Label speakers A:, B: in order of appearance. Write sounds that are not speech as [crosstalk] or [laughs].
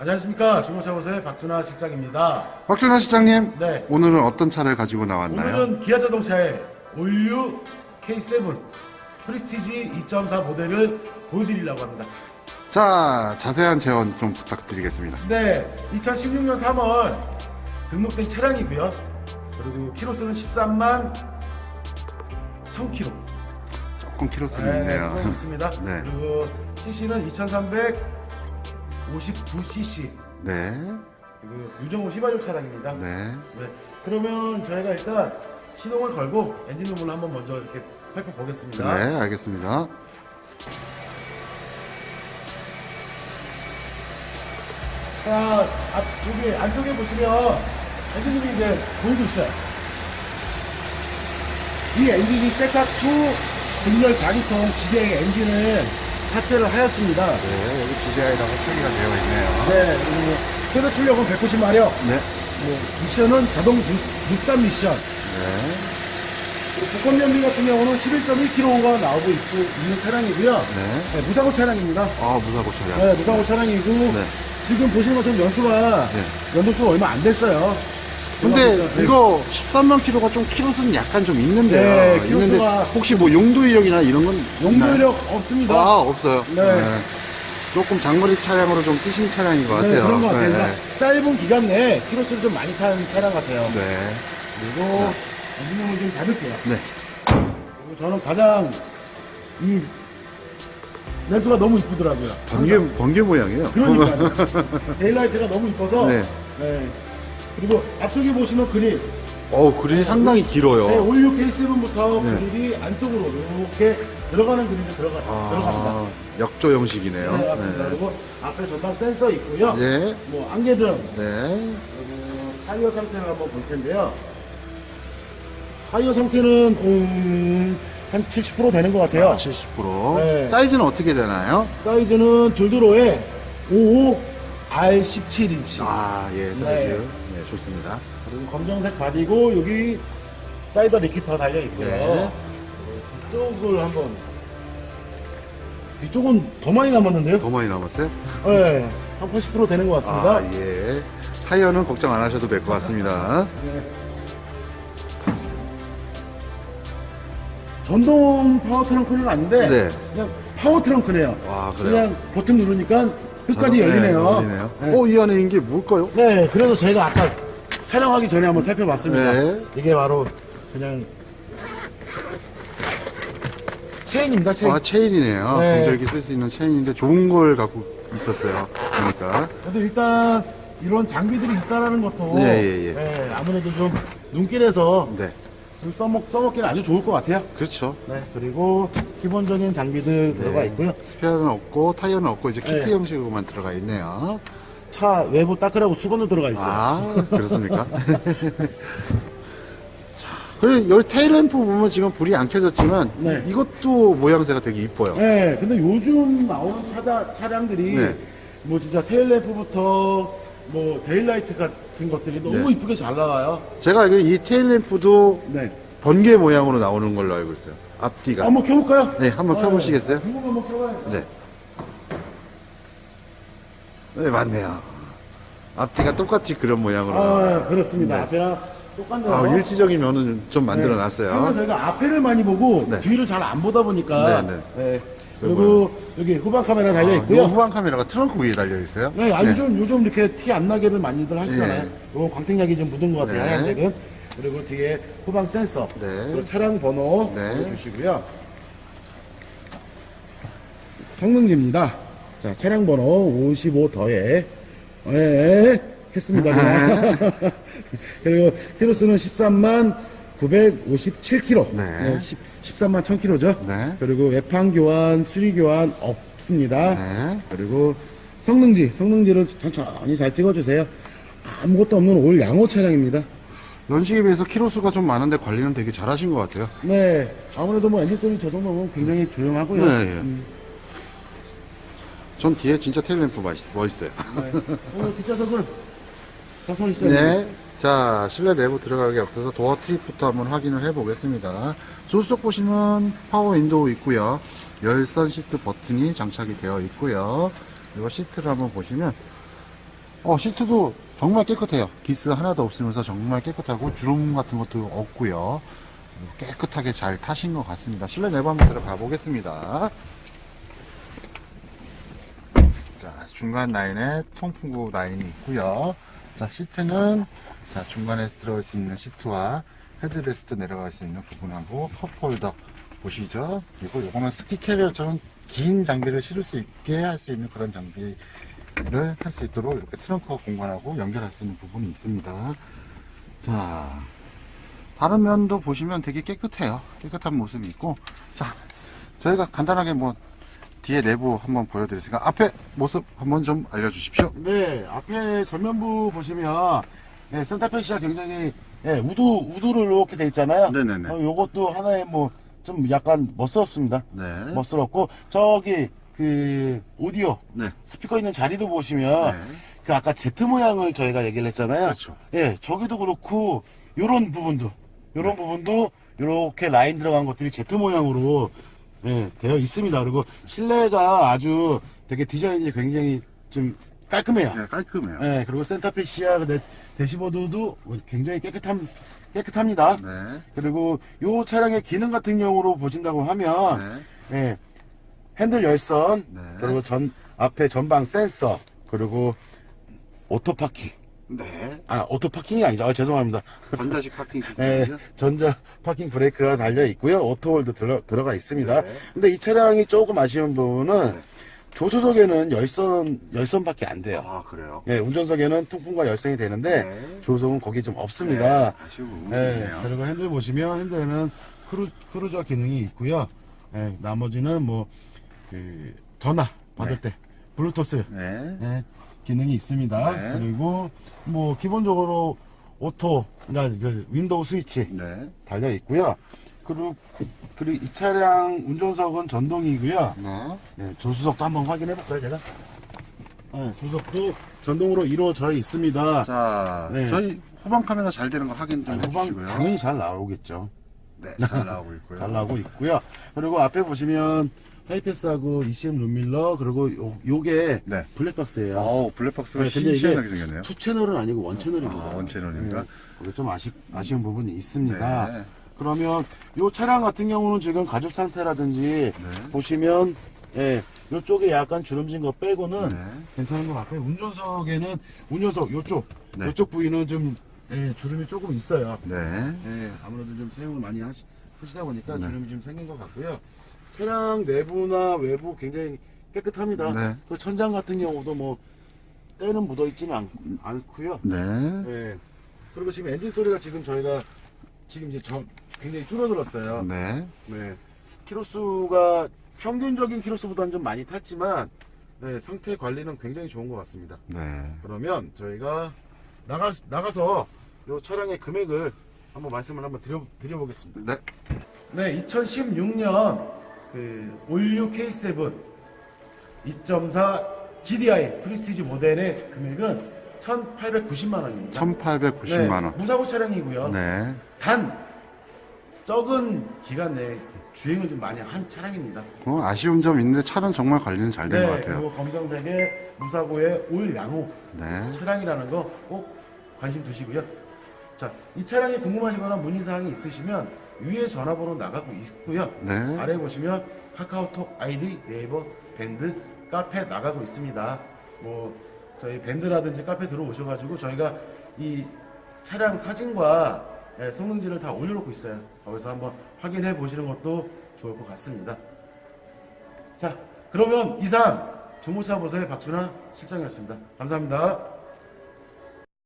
A: 안녕하십니까 중고차보사의 박준하 실장입니다.
B: 박준하 실장님,
A: 네.
B: 오늘은 어떤 차를 가지고 나왔나요?
A: 오늘은 기아 자동차의 올류 K7 프리스티지 2.4 모델을 보여드리려고 합니다.
B: 자, 자세한 재원 좀 부탁드리겠습니다.
A: 네, 2016년 3월 등록된 차량이고요. 그리고 키로수는 13만 1000km.
B: 조금 키로수는
A: 네,
B: 있네요.
A: 조금 있습니다. [laughs]
B: 네.
A: 그리고 CC는 2359cc.
B: 네,
A: 그리고 유정호 휘발유 차량입니다.
B: 네.
A: 네. 그러면 저희가 일단 시동을 걸고 엔진 부분을 한번 먼저 이렇게 살펴보겠습니다.
B: 네, 알겠습니다.
A: 자, 앞, 여기 안쪽에 보시면 엔진이 이제 보이고 있어요. 이 엔진이 세카2 등열 4기통 지대의 엔진을 탑재를 하였습니다.
B: 네, 여기 GDI라고 표기가 되어 있네요.
A: 네, 그리고 최대 출력은 190마력,
B: 네,
A: 뭐, 미션은 자동 6, 단 미션.
B: 네,
A: 복권 연비 같은 경우는 11.1kg가 나오고 있고, 있는 차량이고요.
B: 네.
A: 네, 무사고 차량입니다.
B: 아, 무사고 차량.
A: 네, 무사고 차량이고,
B: 네.
A: 지금 보시는 것처럼 연수가,
B: 네.
A: 연도수가 얼마 안 됐어요.
B: 근데
A: 네.
B: 이거 13만 킬로가 좀 키로수는 약간 좀 있는데요.
A: 네, 키로수가-
B: 있는데 혹시 뭐 용도 이력이나 이런 건 있나요?
A: 용도력 없습니다.
B: 아, 없어요.
A: 네.
B: 조금 장거리 차량으로 좀 뛰신 차량인 것
A: 네,
B: 같아요.
A: 그런 것 같아요.
B: 네.
A: 그러니까 짧은 기간 내에 키로수를 좀 많이 탄 차량 같아요.
B: 네.
A: 그리고 엔진음을 좀 닫을게요.
B: 네.
A: 그리고 저는 가장 이 램프가 너무 이쁘더라고요.
B: 번개, 번개 모양이에요.
A: 그러니까요. [laughs] 데일라이트가 너무 이뻐서.
B: 네.
A: 네. 그리고 앞쪽에 보시면 그릴.
B: 어우, 그릴이 상당히 길어요.
A: 네, 올류 K7부터
B: 네.
A: 그릴이 안쪽으로 이렇게 들어가는 그릴이 들어가, 들어갑니다.
B: 아, 역조 형식이네요.
A: 네, 맞습니다. 그리고 앞에 전방 센서 있고요.
B: 네.
A: 뭐 안개등,
B: 네.
A: 그리고 타이어 상태를 한번 볼 텐데요. 타이어 상태는 음, 한 70% 되는 것 같아요.
B: 아, 70%.
A: 네.
B: 사이즈는 어떻게 되나요?
A: 사이즈는 둘드로에 55 R17인치.
B: 아, 예, 사이즈.
A: 네.
B: 네, 좋습니다.
A: 그리고 검정색 바디고 여기 사이더 리키터 달려 있고요.
B: 네.
A: 그리고 뒤쪽을 한번 뒤쪽은 더 많이 남았는데요?
B: 더 많이 남았어요?
A: 네, 한 80% 되는 것 같습니다.
B: 아, 예. 타이어는 걱정 안 하셔도 될 것 같습니다.
A: 네. 전동 파워 트렁크는 아닌데
B: 네.
A: 그냥 파워 트렁크네요.
B: 와, 그래요?
A: 그냥 버튼 누르니까 끝까지
B: 자동-
A: 열리네요.
B: 네, 열리네요.
A: 네.
B: 어, 이 안에 이게 뭘까요?
A: 네, 그래서 저희가 아까 촬영하기 전에 한번 살펴봤습니다.
B: 네.
A: 이게 바로 그냥 체인입니다, 체인.
B: 아, 체인이네요.
A: 네.
B: 동절기 쓸 수 있는 체인인데 좋은 걸 갖고 있었어요. 그러니까.
A: 그래도 일단 이런 장비들이 있다라는 것도
B: 예, 예, 예.
A: 네, 아무래도 좀 눈길에서
B: 네.
A: 좀 써먹, 써먹기는 아주 좋을 것 같아요.
B: 그렇죠.
A: 네, 그리고 기본적인 장비들 들어가 있고요.
B: 스페어는 없고 타이어는 없고 이제 키트
A: 네.
B: 형식으로만 들어가 있네요.
A: 차 외부 닦으라고 수건도 들어가 있어요.
B: 아 그렇습니까? 그리고 여기 테일램프 보면 지금 불이 안 켜졌지만
A: 네.
B: 이것도 모양새가 되게 이뻐요.
A: 네, 근데 요즘 나오는 차다, 차량들이
B: 네.
A: 뭐 진짜 테일램프부터 뭐 데일라이트 같은 것들이 너무
B: 네.
A: 이쁘게 잘 나와요.
B: 제가 알기로 이 테일램프도
A: 네.
B: 번개 모양으로 나오는 걸로 알고 있어요. 앞뒤가.
A: 한번 켜볼까요?
B: 네, 한번 켜보시겠어요?
A: 한번 한번 켜봐요.
B: 네. 네, 맞네요. 앞뒤가 똑같이 그런 모양으로. 나와요.
A: 아, 그렇습니다.
B: 네.
A: 앞에랑 똑같네요.
B: 아, 일치적인 면은 좀 만들어
A: 항상
B: 놨어요.
A: 저희가 앞에를 많이 보고
B: 네.
A: 뒤를 잘 안 보다 보니까
B: 네,
A: 네. 그리고 여기 후방 카메라 달려
B: 아,
A: 있고요.
B: 요 후방 카메라가 트렁크 위에 달려 있어요.
A: 네, 아, 요즘 요즘 이렇게 티 안 나게를 많이들 하시잖아요.
B: 네.
A: 요건 광택약이 좀 묻은 것 같아요.
B: 네.
A: 하얀색은. 그리고 뒤에 후방 센서.
B: 네.
A: 그리고 차량 번호
B: 네.
A: 주시고요. 성능지입니다. 자, 차량 번호 55 더해. 예, 했습니다. 그냥. [laughs] 그리고 키로수는 13만 957km.
B: 네.
A: 13만 1000km죠.
B: 네.
A: 그리고 외판 교환, 수리 교환 없습니다.
B: 네.
A: 그리고 성능지, 성능지를 천천히 잘 찍어주세요. 아무것도 없는 올 양호 차량입니다.
B: 연식에 비해서 키로수가 좀 많은데 관리는 되게 잘하신 것 같아요.
A: 네, 아무래도 뭐 엔진 소리 저 정도면 굉장히 조용하고요.
B: 네, 예. 전 뒤에 진짜 테일램프 멋있, 멋있어요.
A: 네. 오늘 뒷좌석은 박선희 씨.
B: 네. 자, 실내 내부 들어가기 앞서서 도어 트립부터 한번 확인을 해 보겠습니다. 조수석 보시면 파워 윈도우 있고요. 열선 시트 버튼이 장착이 되어 있고요. 그리고 시트를 한번 보시면 어, 시트도 정말 깨끗해요. 기스 하나도 없으면서 정말 깨끗하고 주름 같은 것도 없고요. 깨끗하게 잘 타신 것 같습니다. 실내 내부 한번 들어가 보겠습니다. 자, 중간 라인에 통풍구 라인이 있고요. 자, 시트는 자, 중간에 들어갈 수 있는 시트와 헤드레스트 내려갈 수 있는 부분하고 컵홀더 보시죠. 그리고 요거는 스키 캐리어처럼 긴 장비를 실을 수 있게 할 수 있는 그런 장비를 할 수 있도록 이렇게 트렁크 공간하고 연결할 수 있는 부분이 있습니다. 자, 다른 면도 보시면 되게 깨끗해요. 깨끗한 모습이 있고, 자, 저희가 간단하게 뭐 뒤에 내부 한번 보여드리겠습니다. 앞에 모습 한번 좀 알려주십시오.
A: 네, 앞에 전면부 보시면 네, 센터페 시가 굉장히 예, 우드 우드로 이렇게 돼 있잖아요.
B: 네네네.
A: 어, 요것도 하나의 뭐 좀 약간 멋스럽습니다.
B: 네.
A: 멋스럽고 저기 그 오디오
B: 네.
A: 스피커 있는 자리도 보시면
B: 네.
A: 그 아까 Z 모양을 저희가 얘기를 했잖아요.
B: 그렇죠.
A: 예, 저기도 그렇고 요런 부분도 요런 부분도 요렇게 라인 들어간 것들이 Z 모양으로 예, 되어 있습니다. 그리고 실내가 아주 되게 디자인이 굉장히 좀 깔끔해요.
B: 네, 깔끔해요.
A: 예, 그리고 센터페시아 그 대시보드도 굉장히 깨끗함 깨끗합니다.
B: 네.
A: 그리고 요 차량의 기능 같은 경우로 보신다고 하면
B: 네.
A: 예, 핸들 열선
B: 네.
A: 그리고 전 앞에 전방 센서 그리고 오토 파킹
B: 네.
A: 아 오토 파킹이 아니죠 아, 죄송합니다
B: 전자식 파킹
A: 예, [laughs]
B: 시스템이죠?
A: 전자 파킹 브레이크가 달려 있고요 오토홀도 들어, 들어가 있습니다
B: 네.
A: 근데 이 차량이 조금 아쉬운 부분은
B: 네.
A: 조수석에는 열선 열선밖에 안 돼요
B: 아, 그래요?
A: 예, 운전석에는 통풍과 열선이 되는데
B: 네.
A: 조수석은 거기 좀 없습니다
B: 네, 아쉬운 부분이
A: 예,
B: 있네요.
A: 그리고 핸들 보시면 핸들에는 크루, 크루저 기능이 있고요. 예, 나머지는 뭐, 그, 전화 받을 때, 블루투스,
B: 네.
A: 예, 기능이 있습니다.
B: 네.
A: 그리고 뭐, 기본적으로 오토, 그러니까 그 윈도우 스위치
B: 네.
A: 달려 있고요. 그리고, 그리고 이 차량 운전석은 전동이고요.
B: 네.
A: 예, 조수석도 한번 확인해 볼까요, 제가? 예, 조수석도 전동으로 이루어져 있습니다.
B: 자,
A: 네.
B: 저희 후방 카메라 잘 되는 거 확인 좀
A: 후방
B: 해주시고요.
A: 당연히 잘 나오겠죠.
B: 네, 잘 나오고 있고요. [laughs]
A: 잘 나오고 있고요. 그리고 앞에 보시면 하이패스하고 ECM 룸밀러 그리고 요, 요게
B: 네.
A: 블랙박스예요.
B: 어우, 블랙박스가
A: 네, 근데 이게
B: 신기하게 생겼네요.
A: 투 채널은 아니고 원 채널입니다.
B: 아, 원 채널입니까?
A: 그게 좀 아쉬, 아쉬운 부분이 있습니다.
B: 네.
A: 그러면 요 차량 같은 경우는 지금 가죽 상태라든지
B: 네.
A: 보시면 예, 요쪽에 약간 주름진 거 빼고는
B: 네.
A: 괜찮은 것 같고요. 운전석에는 운전석 요쪽
B: 네.
A: 요쪽 부위는 좀 예, 주름이 조금 있어요.
B: 네.
A: 예, 아무래도 좀 사용을 많이 하시, 다 보니까
B: 네.
A: 주름이 좀 생긴 것 같고요. 차량 내부나 외부 굉장히 깨끗합니다.
B: 네.
A: 그 천장 같은 경우도 뭐 때는 묻어 있지는 않, 않고요.
B: 네.
A: 예. 그리고 지금 엔진 소리가 지금 저희가 지금 이제 저 굉장히 줄어들었어요.
B: 네.
A: 네. 키로수가 평균적인 키로수보다는 좀 많이 탔지만 네, 상태 관리는 굉장히 좋은 것 같습니다.
B: 네.
A: 그러면 저희가 나가 나가서 이 차량의 금액을 한번 말씀을 한번 드려 드려보겠습니다.
B: 네.
A: 네, 2016년 그 올류 K7 2.4 GDI 프리스티지 모델의 금액은 1,890만 원입니다.
B: 1890만 원.
A: 무사고 차량이고요.
B: 네.
A: 단 적은 기간 내에 주행을 좀 많이 한 차량입니다.
B: 어, 아쉬운 점 있는데 차는 정말 관리는 잘 된것 같아요.
A: 그리고 검정색의 무사고의 올 양호
B: 네.
A: 차량이라는 거 꼭 관심 두시고요. 자, 이 차량이 궁금하시거나 문의사항이 있으시면 위에 전화번호 나가고 있고요.
B: 네.
A: 아래 보시면 카카오톡 아이디, 네이버, 밴드, 카페 나가고 있습니다. 뭐 저희 밴드라든지 카페 들어오셔가지고 저희가 이 차량 사진과 예, 성능지를 다 올려놓고 있어요. 거기서 한번 확인해 보시는 것도 좋을 것 같습니다. 자, 그러면 이상 중고차 보서의 박준하 실장이었습니다. 감사합니다.